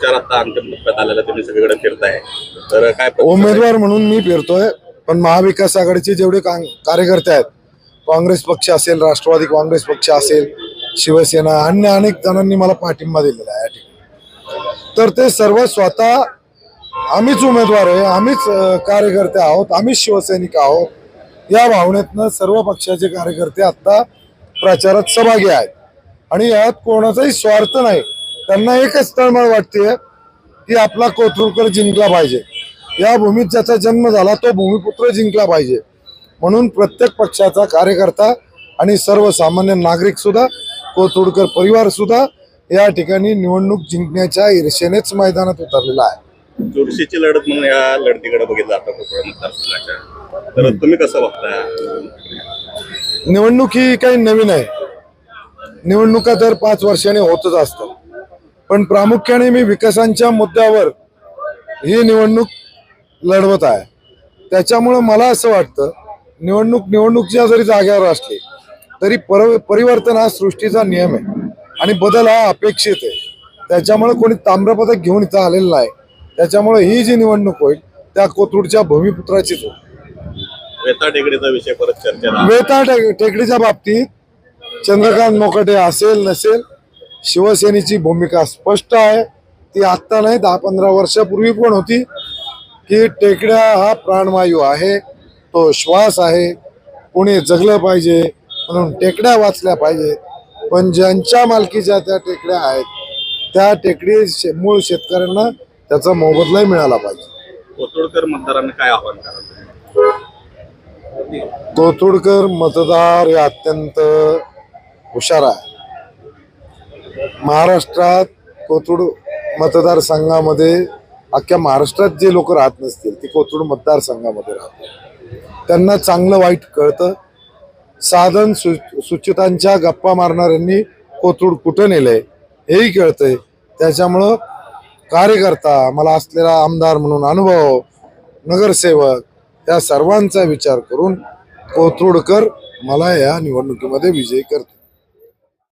प्रचार आता अंतिम टप्प्यात आलेला तुम्ही सगळीकडे फिरताय. तर काय उमेदवार म्हणून मी फिरतोय पण महाविकास आघाडीचे जेवढे कां- कार्यकर्ते आहेत काँग्रेस पक्ष असेल राष्ट्रवादी काँग्रेस पक्ष असेल शिवसेना अन्य अनेक जणांनी मला पाठिंबा दिलेला आहे या ठिकाणी. तर ते सर्व स्वतः आम्हीच उमेदवार आहे आम्हीच अं, कार्यकर्ते आहोत आम्हीच शिवसैनिक आहोत. या भावनेतनं सर्व पक्षाचे कार्यकर्ते आता प्रचारात सहभागी आहेत. आणि यात कोणाचाही स्वार्थ नाही. त्यांना एकच तळमळ वाटते की आपला कोथरूडकर जिंकला पाहिजे. या भूमीत ज्याचा जन्म झाला तो भूमिपुत्र जिंकला पाहिजे. म्हणून प्रत्येक पक्षाचा कार्यकर्ता आणि सर्वसामान्य नागरिक सुद्धा कोथरूडकर परिवार सुद्धा या ठिकाणी निवडणूक जिंकण्याच्या ईर्षेनेच मैदानात उतरलेला आहे. चुरशीची लढत म्हणून या लढतीकडे बघितलं मतदारसंघाच्या. तर तुम्ही कसं बघताय? निवडणूक ही काही नवीन आहे. निवडणुका तर पाच वर्षांनी होतच असतात. पण प्रामुख्याने मी विकासांच्या मुद्द्यावर ही निवडणूक लढवत आहे. त्याच्यामुळं मला असं वाटतं निवडणूक निवडणूकच्या जरी जाग्यावर असली तरी पर परिवर्तन हा सृष्टीचा नियम आहे आणि बदल हा अपेक्षित आहे. त्याच्यामुळे कोणी ताम्रपदक घेऊन इथं आलेलं नाही. त्याच्यामुळे ही जी निवडणूक होईल त्या कोथरूडच्या भूमिपुत्राचीच होईल. वेता टेकडीचा विषय परत चर्चेला. वेता टेकडीच्या बाबतीत चंद्रकांत मोकटे असेल नसेल शिवसेनेची भूमिका स्पष्ट आहे. ती आत्ता नाही दहा पंधरा वर्षापूर्वी पण होती की टेकड्या हा प्राणवायू आहे तो श्वास आहे. कोणी जगलं पाहिजे म्हणून टेकड्या वाचल्या पाहिजेत पण ज्यांच्या मालकीच्या त्या टेकड्या आहेत त्या टेकडी शे- मूळ शेतकऱ्यांना त्याचा मोबदलाही मिळाला पाहिजे. कोथरूडकर मतदारांना काय आव्हान करा कोथरूडकर मतदार हे अत्यंत हुशार आहे. महाराष्ट्रात कोथरूड मतदारसंघामध्ये अख्ख्या महाराष्ट्रात जे लोक राहत नसतील ते कोथरूड मतदारसंघामध्ये राहतात. त्यांना चांगलं वाईट कळतं. साधन सु सुचितांच्या गप्पा मारणाऱ्यांनी कोथरूड कुठं नेलंय हेही कळतंय. त्याच्यामुळं कार्यकर्ता मला असलेला आमदार म्हणून अनुभव नगरसेवक या सर्वांचा विचार करून कोथरूडकर मला या निवडणुकीमध्ये विजयी करतो